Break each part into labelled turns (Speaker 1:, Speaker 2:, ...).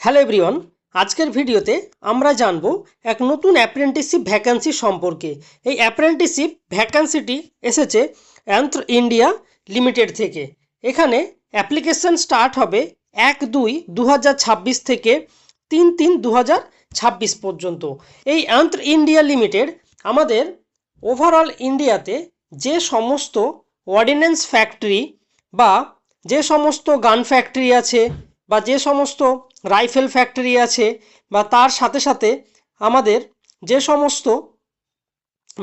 Speaker 1: Hello everyone, আজকের ভিডিওতে আমরা জানব এক নতুন অ্যাপ্রেন্টিসশিপ ভ্যাকান্সি সম্পর্কে। এই অ্যাপ্রেন্টিসশিপ ভ্যাকান্সিটি এসেছে অ্যান্থ ইন্ডিয়া লিমিটেড থেকে। এখানে অ্যাপ্লিকেশন স্টার্ট হবে এক দুই দু থেকে তিন তিন দু পর্যন্ত। এই অ্যান্থ ইন্ডিয়া লিমিটেড আমাদের ওভারঅল ইন্ডিয়াতে যে সমস্ত অর্ডিন্যান্স ফ্যাক্টরি বা যে সমস্ত গান ফ্যাক্টরি আছে বা যে সমস্ত রাইফেল ফ্যাক্টরি আছে বা তার সাথে সাথে আমাদের যে সমস্ত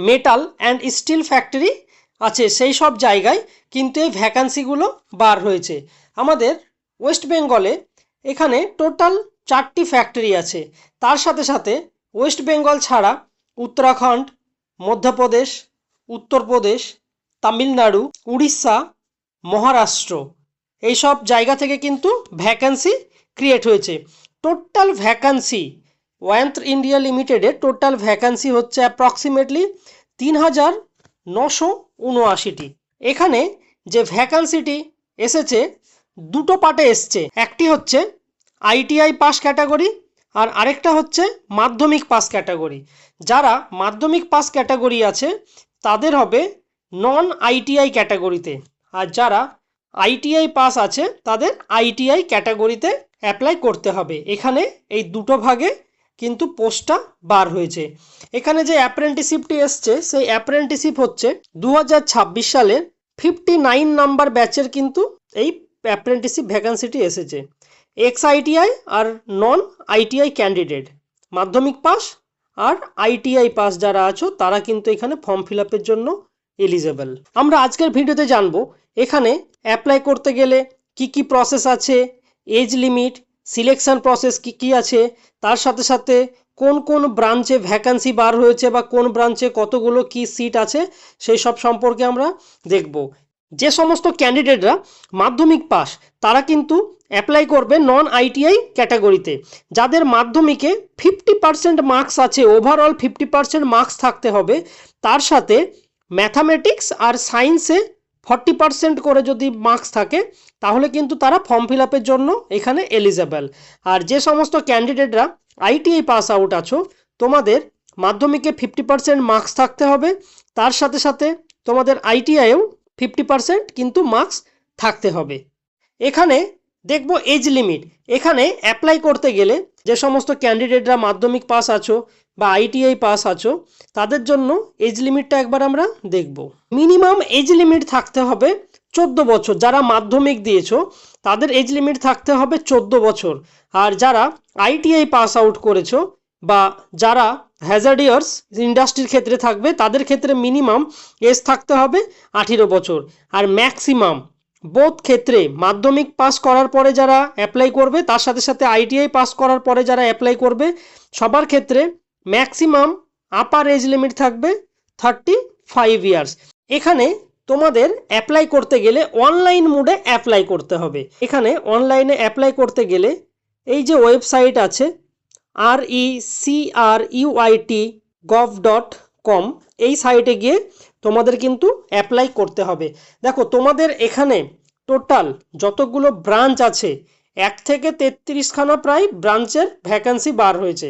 Speaker 1: মেটাল অ্যান্ড স্টিল ফ্যাক্টরি আছে, সেই সব জায়গায় কিন্তু এই ভ্যাকান্সিগুলো বার হয়েছে। আমাদের ওয়েস্ট বেঙ্গলে এখানে টোটাল চারটি ফ্যাক্টরি আছে। তার সাথে সাথে ওয়েস্ট বেঙ্গল ছাড়া উত্তরাখণ্ড, মধ্যপ্রদেশ, উত্তরপ্রদেশ, তামিলনাড়ু, উড়িষ্যা, মহারাষ্ট্র এইসব জায়গা থেকে কিন্তু ভ্যাকান্সি ক্রিয়েট হয়েছে। টোটাল ভ্যাকান্সি ওয়ান্থ ইন্ডিয়া লিমিটেডের টোটাল ভ্যাকান্সি হচ্ছে অ্যাপ্রক্সিমেটলি তিন হাজার নশো উনআশিটি। এখানে যে ভ্যাকান্সিটি এসেছে, দুটো পার্টে এসছে। একটি হচ্ছে আইটিআই পাস ক্যাটাগরি আর আরেকটা হচ্ছে মাধ্যমিক পাস ক্যাটাগরি যারা মাধ্যমিক পাস ক্যাটাগরি আছে, তাদের হবে নন আইটিআই ক্যাটাগরিতে আর যারা আইটিআই পাস আছে, তাদের আইটিআই ক্যাটাগরিতে অ্যাপ্লাই করতে হবে। এখানে এই দুটো ভাগে কিন্তু পোস্টটা বার হয়েছে। এখানে যে অ্যাপ্রেন্টিসিপটি এসছে, সেই অ্যাপ্রেন্টিসিপ হচ্ছে দু হাজার ছাব্বিশ সালের ফিফটি নাইন নাম্বার ব্যাচের কিন্তু এই অ্যাপ্রেন্টিসিপ ভ্যাকান্সিটি এসেছে। এক্স আইটিআই আর নন আইটিআই ক্যান্ডিডেট মাধ্যমিক পাস আর আইটিআই পাস যারা আছো, তারা কিন্তু এখানে ফর্ম ফিল জন্য এলিজেবল আমরা আজকের ভিডিওতে জানব, এখানে অ্যাপ্লাই করতে গেলে কি কি প্রসেস আছে এজ লিমিট সিলেকশন প্রসেস কি কি আছে, তার সাথে সাথে কোন কোন ব্রাঞ্চে ভ্যাকান্সি বার হয়েছে বা কোন ব্রাঞ্চে কতগুলো কি সিট আছে, সেই সব সম্পর্কে আমরা দেখব। যে সমস্ত ক্যান্ডিডেটরা মাধ্যমিক পাস, তারা কিন্তু অ্যাপ্লাই করবে নন আইটিআই ক্যাটাগরিতে যাদের মাধ্যমিকে ফিফটি পার্সেন্ট মার্কস আছে ওভারঅল ফিফটি পার্সেন্ট মার্কস থাকতে হবে, তার সাথে ম্যাথামেটিক্স আর সায়েন্সে ফর্টি পার্সেন্ট করে যদি মার্কস থাকে, তাহলে কিন্তু তারা ফর্ম ফিল আপের জন্য এখানে এলিজেবল। আর যে সমস্ত ক্যান্ডিডেটরা আইটিআই পাস আউট আছো, তোমাদের মাধ্যমিকে ফিফটি পার্সেন্ট মার্কস থাকতে হবে, তার সাথে সাথে তোমাদের আইটিআইয়েও ফিফটি পার্সেন্ট কিন্তু মার্কস থাকতে হবে। এখানে দেখব এজ লিমিট। এখানে অ্যাপ্লাই করতে গেলে যে সমস্ত ক্যান্ডিডেটরা মাধ্যমিক পাস আছো বা আইটিআই পাস আছো, তাদের জন্য এজ লিমিটটা একবার আমরা দেখব। মিনিমাম এজ লিমিট থাকতে হবে চোদ্দ বছর। যারা মাধ্যমিক দিয়েছ, তাদের এজ লিমিট থাকতে হবে চোদ্দ বছর। আর যারা আইটিআই পাস আউট করেছ বা যারা হ্যাজার্ডিয়ার্স ইন্ডাস্ট্রির ক্ষেত্রে থাকবে, তাদের ক্ষেত্রে মিনিমাম এজ থাকতে হবে আঠেরো বছর। আর ম্যাক্সিমাম বোধ ক্ষেত্রে মাধ্যমিক পাস করার পরে যারা অ্যাপ্লাই করবে, তার সাথে সাথে আইটিআই পাস করার পরে যারা অ্যাপ্লাই করবে, সবার ক্ষেত্রে ম্যাক্সিমাম আপার এজ লিমিট থাকবে থার্টি ফাইভ ইয়ার্স এখানে তোমাদের অ্যাপ্লাই করতে গেলে অনলাইন মোডে অ্যাপ্লাই করতে হবে। এখানে অনলাইনে অ্যাপ্লাই করতে গেলে এই যে ওয়েবসাইট আছে আর E C R UIT gov dot com এই সাইটে গিয়ে তোমাদের কিন্তু অ্যাপ্লাই করতে হবে। দেখো, তোমাদের এখানে টোটাল যতগুলো ব্রাঞ্চ আছে, এক থেকে তেত্রিশখানা প্রায় ব্রাঞ্চের ভ্যাকান্সি বার হয়েছে।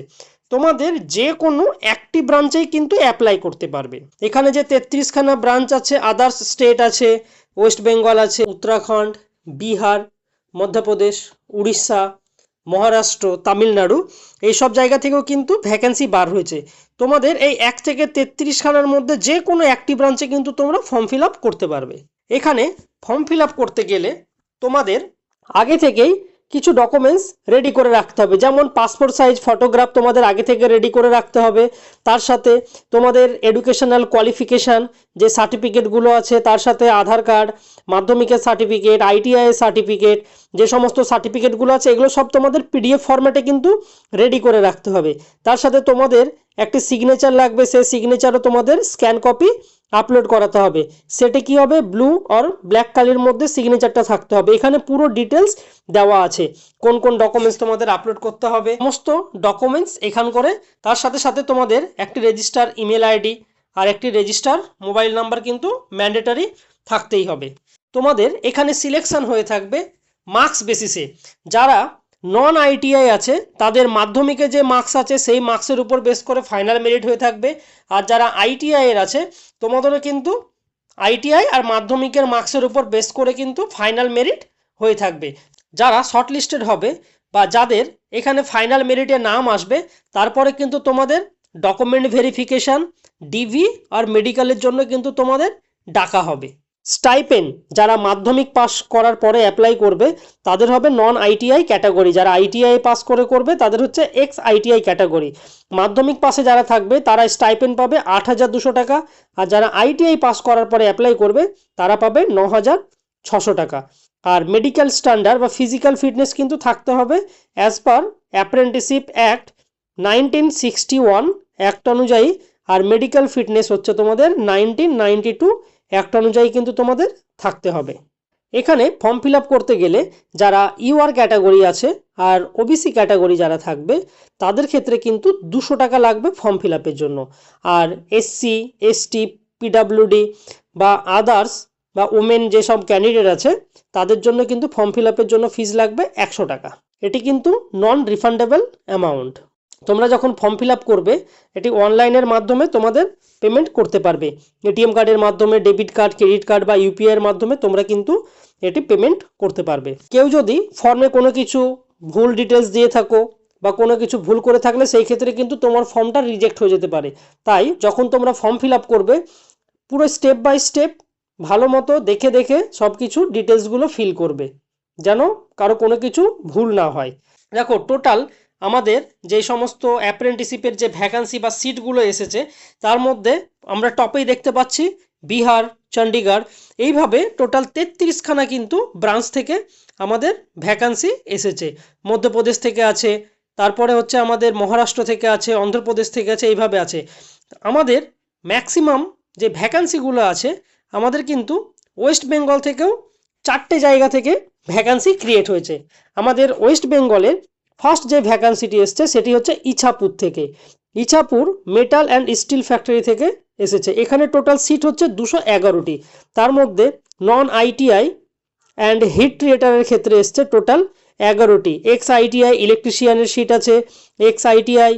Speaker 1: তোমাদের যে কোনো একটি ব্রাঞ্চেই কিন্তু অ্যাপ্লাই করতে পারবে। এখানে যে তেত্রিশখানা ব্রাঞ্চ আছে আদার্স স্টেট আছে ওয়েস্ট বেঙ্গল আছে উত্তরাখণ্ড বিহার মধ্যপ্রদেশ উড়িষ্যা মহারাষ্ট্র, তামিলনাড়ু এই সব জায়গা থেকেও কিন্তু ভ্যাকেন্সি বার হয়েছে। তোমাদের এই এক থেকে তেত্রিশ খানার মধ্যে যে কোনো একটি ব্রাঞ্চে কিন্তু তোমরা ফর্ম ফিল করতে পারবে। এখানে ফর্ম ফিল করতে গেলে তোমাদের আগে থেকেই কিছু ডকুমেন্টস রেডি করে রাখতে হবে। যেমন পাসপোর্ট সাইজ ফটোগ্রাফ তোমাদের আগে থেকে রেডি করে রাখতে হবে। তার সাথে তোমাদের এডুকেশনাল কোয়ালিফিকেশান যে সার্টিফিকেটগুলো আছে, তার সাথে আধার কার্ড মাধ্যমিকের সার্টিফিকেট আইটিআই সার্টিফিকেট যে সমস্ত সার্টিফিকেটগুলো আছে, এগুলো সব তোমাদের পিডিএফ ফরম্যাটে কিন্তু রেডি করে রাখতে হবে। তার সাথে তোমাদের একটি সিগনেচার লাগবে, সেই সিগনেচারও তোমাদের স্ক্যান কপি আপলোড করাতে হবে। সেটা কি হবে? ব্লু অর ব্ল্যাক কালির মধ্যে সিগনেচারটা থাকতে হবে। এখানে পুরো ডিটেলস দেওয়া আছে। কোন কোন ডকুমেন্টস তোমাদের আপলোড করতে হবে? সমস্ত ডকুমেন্টস এখান করে। তার সাথে সাথে তোমাদের একটি রেজিস্টার ইমেল আইডি আর একটি রেজিস্টার মোবাইল নাম্বার কিন্তু ম্যান্ডেটারি থাকতেই হবে। তোমাদের এখানে সিলেকশন হয়ে থাকবে মার্কস বেসিসে যারা নন আইটিআই আছে, তাদের মাধ্যমিকে যে মার্কস আছে, সেই মার্কসের উপর বেস করে ফাইনাল মেরিট হয়ে থাকবে। আর যারা আইটিআই এর আছে, তোমাদেরও কিন্তু আইটিআই আর মাধ্যমিকের মার্কসের উপর বেস করে কিন্তু ফাইনাল মেরিট হয়ে থাকবে। যারা শর্টলিস্টেড হবে বা যাদের এখানে ফাইনাল মেরিটে নাম আসবে, তারপরে কিন্তু তোমাদের ডকুমেন্ট ভেরিফিকেশান ডিভি আর মেডিকেলের জন্য কিন্তু তোমাদের ডাকা হবে। স্টাইপেন, যারা মাধ্যমিক পাস করার পরে অ্যাপ্লাই করবে, তাদের হবে নন আইটিআই ক্যাটাগরি যারা আইটিআই পাস করে করবে, তাদের হচ্ছে এক্স আইটিআই ক্যাটাগরি মাধ্যমিক পাশে যারা থাকবে, তারা স্টাইপেন পাবে আট হাজার দুশো টাকা। আর যারা আইটিআই পাস করার পরে অ্যাপ্লাই করবে, তারা পাবে ন হাজার ছশো টাকা। আর মেডিকেল স্ট্যান্ডার্ড বা ফিজিক্যাল ফিটনেস কিন্তু থাকতে হবে as per apprenticeship act nineteen sixty one act অনুযায়ী। আর মেডিকেল ফিটনেস হচ্ছে তোমাদের নাইনটিন নাইনটি টু অ্যাক্ট অনুযায়ী কিন্তু তোমাদের থাকতে হবে। এখানে ফর্ম ফিল করতে গেলে যারা ইউআর ক্যাটাগরি আছে আর ওবিসি ক্যাটাগরি যারা থাকবে, তাদের ক্ষেত্রে কিন্তু দুশো টাকা লাগবে ফর্ম ফিল জন্য। আর এসসি এসটি পিডাব্লিউডি বা আদার্স বা ওমেন যেসব ক্যান্ডিডেট আছে, তাদের জন্য কিন্তু ফর্ম ফিল জন্য ফিজ লাগবে একশো টাকা। এটি কিন্তু নন রিফান্ডেবল অ্যামাউন্ট তোমরা যখন ফর্ম ফিল করবে, এটি অনলাইনের মাধ্যমে তোমাদের পেমেন্ট করতে পারবে। এটিএম কার্ডের মাধ্যমে ডেবিট কার্ড ক্রেডিট কার্ড বা ইউপিআই এর মাধ্যমে তোমরা কিন্তু এটি পেমেন্ট করতে পারবে। কেউ যদি ফর্মে কোনো কিছু ভুল ডিটেলস দিয়ে থাকো বা কোনো কিছু ভুল করে থাকলে, সেই ক্ষেত্রে কিন্তু তোমার ফর্মটা রিজেক্ট হয়ে যেতে পারে। তাই যখন তোমরা ফর্ম ফিল করবে, পুরো স্টেপ বাই স্টেপ ভালো মতো দেখে দেখে সব কিছু ডিটেলসগুলো ফিল করবে, যেন কারও কোনো কিছু ভুল না হয়। দেখো টোটাল আমাদের যে সমস্ত অ্যাপ্রেন্টিসিপের যে ভ্যাকান্সি বা সিটগুলো এসেছে, তার মধ্যে আমরা টপেই দেখতে পাচ্ছি বিহার চণ্ডীগড় এইভাবে টোটাল তেত্রিশখানা কিন্তু ব্রাঞ্চ থেকে আমাদের ভ্যাকান্সি এসেছে। মধ্যপ্রদেশ থেকে আছে, তারপরে হচ্ছে আমাদের মহারাষ্ট্র থেকে আছে, অন্ধ্রপ্রদেশ থেকে আছে, এইভাবে আছে। আমাদের ম্যাক্সিমাম যে ভ্যাকান্সিগুলো আছে, আমাদের কিন্তু ওয়েস্ট বেঙ্গল থেকেও চারটে জায়গা থেকে ভ্যাকান্সি ক্রিয়েট হয়েছে। আমাদের ওয়েস্ট বেঙ্গলের ফার্স্ট যে ভ্যাকান্সিটি এসছে সেটি হচ্ছে ইছাপুর থেকে। Ichapur metal and steel factory থেকে এসেছে। এখানে টোটাল সিট হচ্ছে দুশো এগারোটি। তার মধ্যে নন আইটিআই অ্যান্ড হিট ক্রিয়েটারের ক্ষেত্রে এসছে টোটাল এগারোটি। এক্স আইটিআই ইলেকট্রিশিয়ানের সিট আছে ex ITI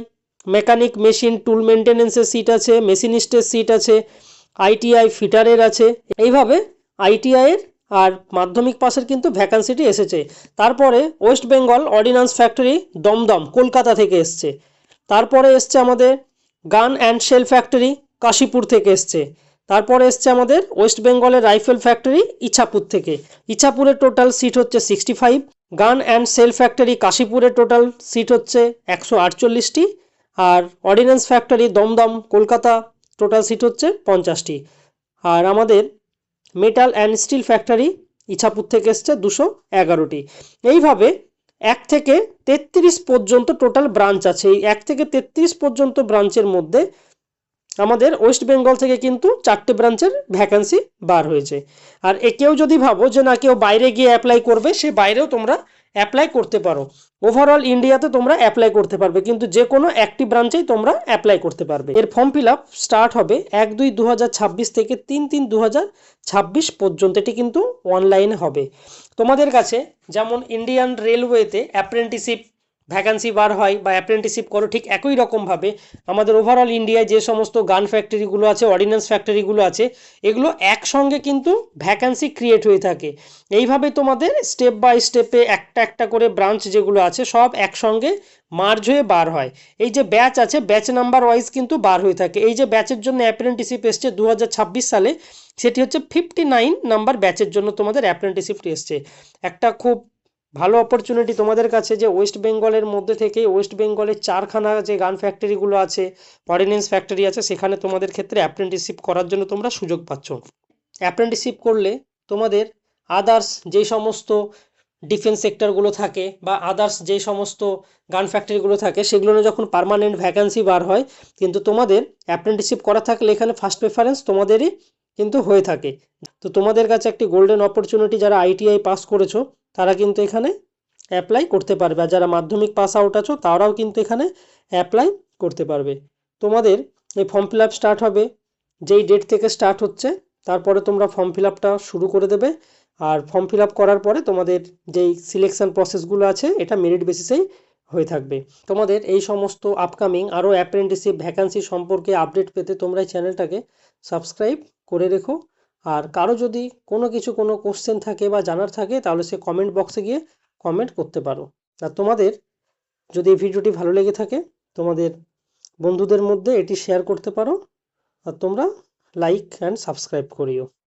Speaker 1: mechanic machine tool মেনটেন্যান্সের seat আছে মেশিনিস্টের সিট আছে আইটিআই ফিটারের আছে। এইভাবে আইটিআইয়ের আর মাধ্যমিক পাসের কিন্তু ভ্যাকান্সিটি এসেছে। তারপরে ওয়েস্ট বেঙ্গল অর্ডিন্যান্স ফ্যাক্টরি দমদম, কলকাতা থেকে এসছে। তারপরে এসছে আমাদের গান অ্যান্ড শেল ফ্যাক্টরি কাশীপুর থেকে এসছে। তারপরে এসছে আমাদের ওয়েস্ট বেঙ্গলের রাইফেল ফ্যাক্টরি ইছাপুর থেকে। ইছাপুরের টোটাল সিট হচ্ছে sixty five gun and shell factory কাশীপুরের total seat হচ্ছে একশো আটচল্লিশটি, আর ordnance factory Dumdum, Kolkata total seat হচ্ছে পঞ্চাশটি। আর আমাদের metal and steel factory Ichapur থেকে এসছে দুশো এগারোটি। এইভাবে এক থেকে তেত্রিশ পর্যন্ত টোটাল ব্রাঞ্চ আছে। এই এক থেকে তেত্রিশ পর্যন্ত ব্রাঞ্চের মধ্যে আমাদের ওয়েস্ট বেঙ্গল থেকে কিন্তু চারটে ব্রাঞ্চের ভ্যাকান্সি বার হয়েছে। আর এ কেউ যদি ভাবো যে না, কেউ বাইরে গিয়ে অ্যাপ্লাই করবে, সে বাইরেও তোমরা অ্যাপ্লাই করতে পারো। ওভারঅল ইন্ডিয়াতে তোমরা অ্যাপ্লাই করতে পারবে, কিন্তু যে কোনো একটি ব্রাঞ্চেই তোমরা অ্যাপ্লাই করতে পারবে। এর ফর্ম ফিল আপ স্টার্ট হবে এক দুই দু থেকে তিন তিন দু পর্যন্ত, এটি কিন্তু অনলাইনে হবে। তোমাদের কাছে যেমন ইন্ডিয়ান রেলওয়েতে অ্যাপ্রেন্টিসিপ ভ্যাকান্সি বার হয় বা অ্যাপ্রেন্টিসিপ করো, ঠিক একই রকমভাবে আমাদের ওভারঅল ইন্ডিয়ায় যে সমস্ত গান ফ্যাক্টরিগুলো আছে অর্ডিন্যান্স ফ্যাক্টরিগুলো আছে, এগুলো একসঙ্গে কিন্তু ভ্যাকান্সি ক্রিয়েট হয়ে থাকে। এইভাবে তোমাদের স্টেপ বাই স্টেপে একটা একটা করে ব্রাঞ্চ যেগুলো আছে, সব একসঙ্গে মার্জ হয়ে বার হয়। এই যে ব্যাচ আছে ব্যাচ নাম্বার ওয়াইজ কিন্তু বার হয়ে থাকে। এই যে ব্যাচের জন্য অ্যাপ্রেন্টিসিপ এসছে দু হাজার ছাব্বিশ সালে, সেটি হচ্ছে ফিফটি নাইন নাম্বার ব্যাচের জন্য তোমাদের অ্যাপ্রেন্টিসিপটি এসছে। একটা খুব ভালো অপরচুনিটি তোমাদের কাছে যে ওয়েস্ট বেঙ্গলের মধ্যে থেকে ওয়েস্ট বেঙ্গলের চারখানা যে গান ফ্যাক্টরিগুলো আছে অর্ডিনেন্স ফ্যাক্টরি আছে, সেখানে তোমাদের ক্ষেত্রে অ্যাপ্রেন্টিসিপ করার জন্য তোমরা সুযোগ পাচ্ছ। অ্যাপ্রেন্টিসিপ করলে তোমাদের আদার্স যেই সমস্ত ডিফেন্স সেক্টরগুলো থাকে বা আদার্স যেই সমস্ত গান ফ্যাক্টরিগুলো থাকে, সেগুলো যখন পারমানেন্ট ভ্যাকান্সি বার হয়, কিন্তু তোমাদের অ্যাপ্রেন্টিসিপ করা থাকলে এখানে ফার্স্ট প্রেফারেন্স তোমাদেরই কিন্তু হয়ে থাকে। তো তোমাদের কাছে একটি গোল্ডেন অপরচুনিটি যারা আইটিআই পাস করেছ তারা কিন্তু এখানে অ্যাপ্লাই করতে পারবে। আর যারা মাধ্যমিক পাস আউট আছো, তারাও কিন্তু এখানে অ্যাপ্লাই করতে পারবে। তোমাদের এই ফর্ম ফিল আপ স্টার্ট হবে। যেই ডেট থেকে স্টার্ট হচ্ছে, তারপরে তোমরা ফর্ম ফিল আপটা শুরু করে দেবে। আর ফর্ম ফিল আপ করার পরে তোমাদের যেই সিলেকশন প্রসেসগুলো আছে, এটা মেরিট বেসিসেই হয়ে থাকবে। তোমাদের এই সমস্ত আপকামিং আরও অ্যাপ্রেন্টিসশিপ ভ্যাকান্সি সম্পর্কে আপডেট পেতে তোমরা এই চ্যানেলটাকে সাবস্ক্রাইব করে রেখো। আর কারও যদি কোনো কিছু, কোনো কোশ্চেন থাকে বা জানার থাকে, তাহলে সে কমেন্ট বক্সে গিয়ে কমেন্ট করতে পারো। আর তোমাদের যদি এই ভিডিওটি ভালো লেগে থাকে, তোমাদের বন্ধুদের মধ্যে এটি শেয়ার করতে পারো। আর তোমরা লাইক অ্যান্ড সাবস্ক্রাইব করিও।